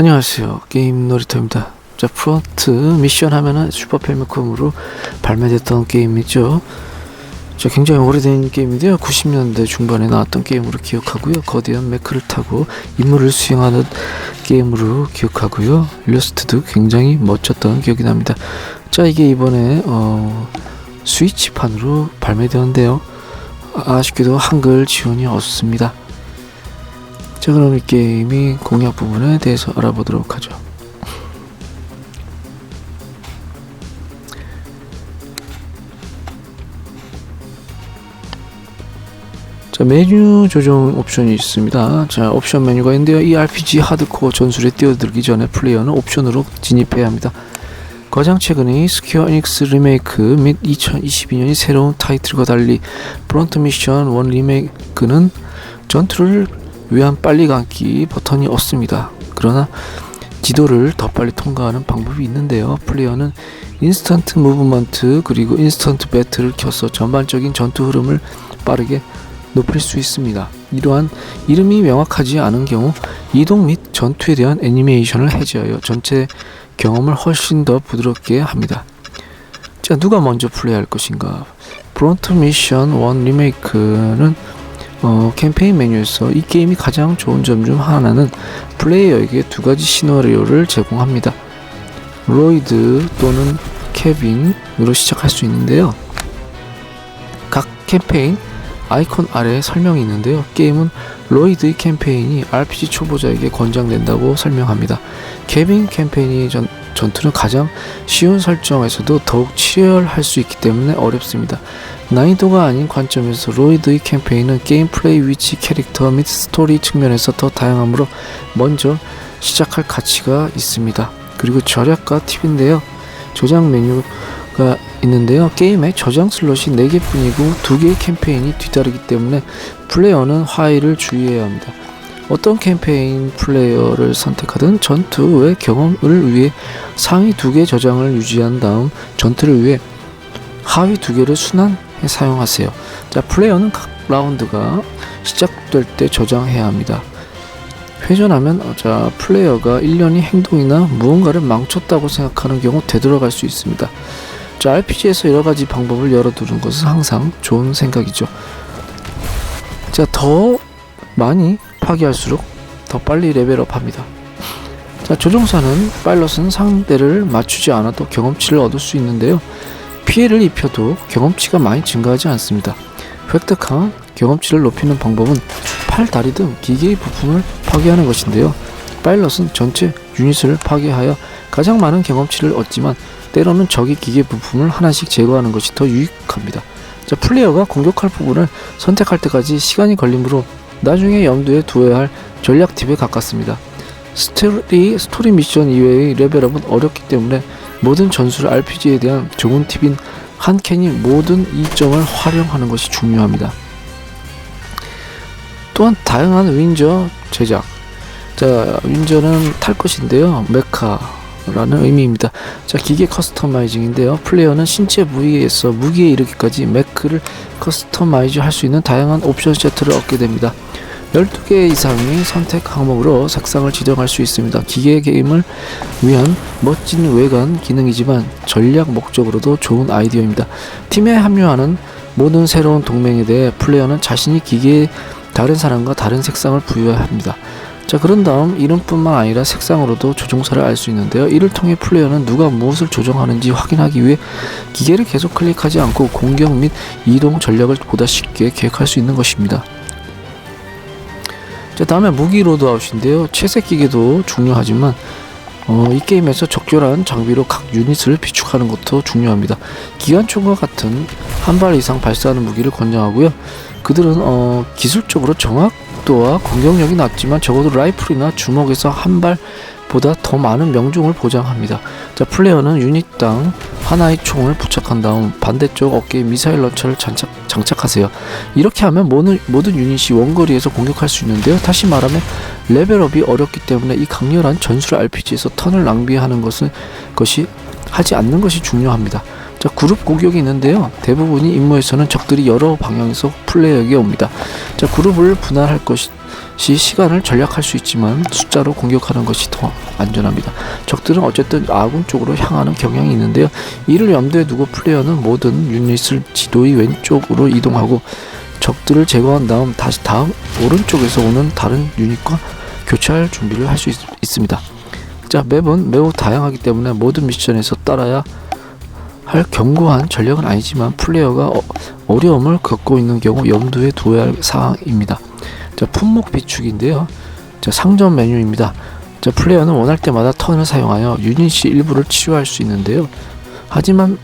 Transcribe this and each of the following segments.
안녕하세요. 게임 놀이터입니다. 자, 프론트 미션 하면은 슈퍼 패미컴으로 발매됐던 게임이죠. 자, 굉장히 오래된 게임인데요. 90년대 중반에 나왔던 게임으로 기억하고요. 거대한 매크를 타고 임무를 수행하는 게임으로 기억하고요. 일러스트도 굉장히 멋졌던 기억이 납니다. 자, 이게 이번에 어, 스위치판으로 발매되었는데요. 아, 아쉽게도 한글 지원이 없습니다. 자 그럼 이 게임이 공략 부분에 대해서 알아보도록 하죠. 자 메뉴 조정 옵션이 있습니다. 자 옵션 메뉴가 있는데요. 이 RPG 하드코어 전술에 뛰어들기 전에 플레이어는 옵션으로 진입해야 합니다. 가장 최근의 스퀘어 에닉스 리메이크 및 2022년이 새로운 타이틀과 달리 프론트 미션 1 리메이크는 전투를 위한 빨리 감기 버튼이 없습니다. 그러나 지도를 더 빨리 통과하는 방법이 있는데요. 플레이어는 인스턴트 무브먼트 그리고 인스턴트 배틀을 켜서 전반적인 전투 흐름을 빠르게 높일 수 있습니다. 이러한 이름이 명확하지 않은 경우 이동 및 전투에 대한 애니메이션을 해제하여 전체 경험을 훨씬 더 부드럽게 합니다. 자, 누가 먼저 플레이할 것인가? 프론트 미션 1 리메이크는 어, 캠페인 메뉴에서 이 게임이 가장 좋은 점 중 하나는 플레이어에게 두 가지 시나리오를 제공합니다. 로이드 또는 케빈으로 시작할 수 있는데요. 각 캠페인 아이콘 아래에 설명이 있는데요. 게임은 로이드의 캠페인이 RPG 초보자에게 권장된다고 설명합니다. 케빈 캠페인이 전, 전투는 가장 쉬운 설정에서도 더욱 치열할 수 있기 때문에 어렵습니다. 난이도가 아닌 관점에서 로이드의 캠페인은 게임 플레이 위치, 캐릭터 및 스토리 측면에서 더 다양하므로 먼저 시작할 가치가 있습니다. 그리고 절약과 팁인데요. 저장 메뉴가 있는데요. 게임에 저장 슬롯이 4개뿐이고 2개의 캠페인이 뒤따르기 때문에 플레이어는 화일을 주의해야 합니다. 어떤 캠페인 플레이어를 선택하든 전투의 경험을 위해 상위 2개 저장을 유지한 다음 전투를 위해 하위 2개를 순환 사용하세요. 자, 플레이어는 각 라운드가 시작될 때 저장해야 합니다. 회전하면 어, 자 플레이어가 일련의 행동이나 무언가를 망쳤다고 생각하는 경우 되돌아갈 수 있습니다. 자 RPG에서 여러 가지 방법을 열어두는 것은 항상 좋은 생각이죠. 자 더 많이 파괴할수록 더 빨리 레벨업합니다. 자 조종사는 파일럿은 상대를 맞추지 않아도 경험치를 얻을 수 있는데요. 피해를 입혀도 경험치가 많이 증가하지 않습니다. 획득한 경험치를 높이는 방법은 팔, 다리 등 기계의 부품을 파괴하는 것인데요. 파일럿은 전체 유닛을 파괴하여 가장 많은 경험치를 얻지만 때로는 적의 기계 부품을 하나씩 제거하는 것이 더 유익합니다. 자, 플레이어가 공격할 부분을 선택할 때까지 시간이 걸리므로 나중에 염두에 두어야 할 전략 팁에 가깝습니다. 스토리, 스토리 미션 이외의 레벨업은 어렵기 때문에 모든 전술 RPG에 대한 좋은 팁인 한 캔이 모든 이점을 활용하는 것이 중요합니다. 또한 다양한 윈저 제작. 자, 윈저는 탈 것인데요. 메카라는 의미입니다. 자, 기계 커스터마이징인데요. 플레이어는 신체 부위에서 무기에 이르기까지 메크를 커스터마이즈 할 수 있는 다양한 옵션 세트를 얻게 됩니다. 12개 이상의 선택 항목으로 색상을 지정할 수 있습니다. 기계 게임을 위한 멋진 외관 기능이지만 전략 목적으로도 좋은 아이디어입니다. 팀에 합류하는 모든 새로운 동맹에 대해 플레이어는 자신이 기계에 다른 사람과 다른 색상을 부여해야 합니다. 자 그런 다음 이름뿐만 아니라 색상으로도 조종사를 알 수 있는데요. 이를 통해 플레이어는 누가 무엇을 조종하는지 확인하기 위해 기계를 계속 클릭하지 않고 공격 및 이동 전략을 보다 쉽게 계획할 수 있는 것입니다. 자 다음에 무기 로드아웃인데요. 채색 기계도 중요하지만 어, 이 게임에서 적절한 장비로 각 유닛을 비축하는 것도 중요합니다. 기관총과 같은 한 발 이상 발사하는 무기를 권장하고요. 그들은 어, 기술적으로 정확도와 공격력이 낮지만 적어도 라이플이나 주먹에서 한 발보다 더 많은 명중을 보장합니다. 자, 플레이어는 유닛당 하나의 총을 부착한 다음 반대쪽 어깨에 미사일 런처를 장착, 장착하세요. 이렇게 하면 모든, 모든 유닛이 원거리에서 공격할 수 있는데요. 다시 말하면 레벨업이 어렵기 때문에 이 강렬한 전술 RPG에서 턴을 낭비하는 것은 것이 하지 않는 것이 중요합니다. 자, 그룹 공격이 있는데요. 대부분이 임무에서는 적들이 여러 방향에서 플레이어에게 옵니다. 자, 그룹을 분할할 것이 시 시간을 절약할 수 있지만 숫자로 공격하는 것이 더 안전합니다. 적들은 어쨌든 아군 쪽으로 향하는 경향이 있는데요. 이를 염두에 두고 플레이어는 모든 유닛을 지도의 왼쪽으로 이동하고 적들을 제거한 다음 다시 다음 오른쪽에서 오는 다른 유닛과 교차할 준비를 할 수 있습니다. 자, 맵은 매우 다양하기 때문에 모든 미션에서 따라야 할 견고한 전력은 아니지만 플레이어가 어, 어려움을 겪고 있는 경우 염두에 두어야 할 사항입니다. 자, 품목 비축인데요. 자, 상점 메뉴입니다. 자, 플레이어는 원할 때마다 턴을 사용하여 유닛이 일부를 치유할 수 있는데요. 하지만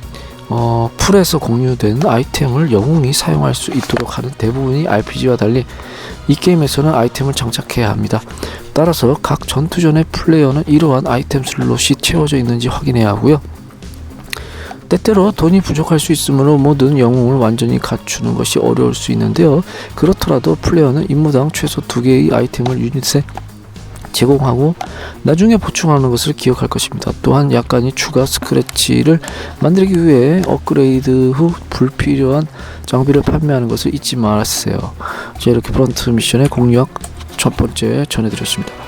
어, 풀에서 공유된 아이템을 영웅이 사용할 수 있도록 하는 대부분이 RPG와 달리 이 게임에서는 아이템을 장착해야 합니다. 따라서 각 전투전의 플레이어는 이러한 아이템 슬롯이 채워져 있는지 확인해야 하고요. 때때로 돈이 부족할 수 있으므로 모든 영웅을 완전히 갖추는 것이 어려울 수 있는데요. 그렇더라도 플레이어는 임무당 최소 두 개의 아이템을 유닛에 제공하고 나중에 보충하는 것을 기억할 것입니다. 또한 약간의 추가 스크래치를 만들기 위해 업그레이드 후 불필요한 장비를 판매하는 것을 잊지 마세요. 자, 이렇게 프런트 미션의 공략 첫 번째 전해드렸습니다.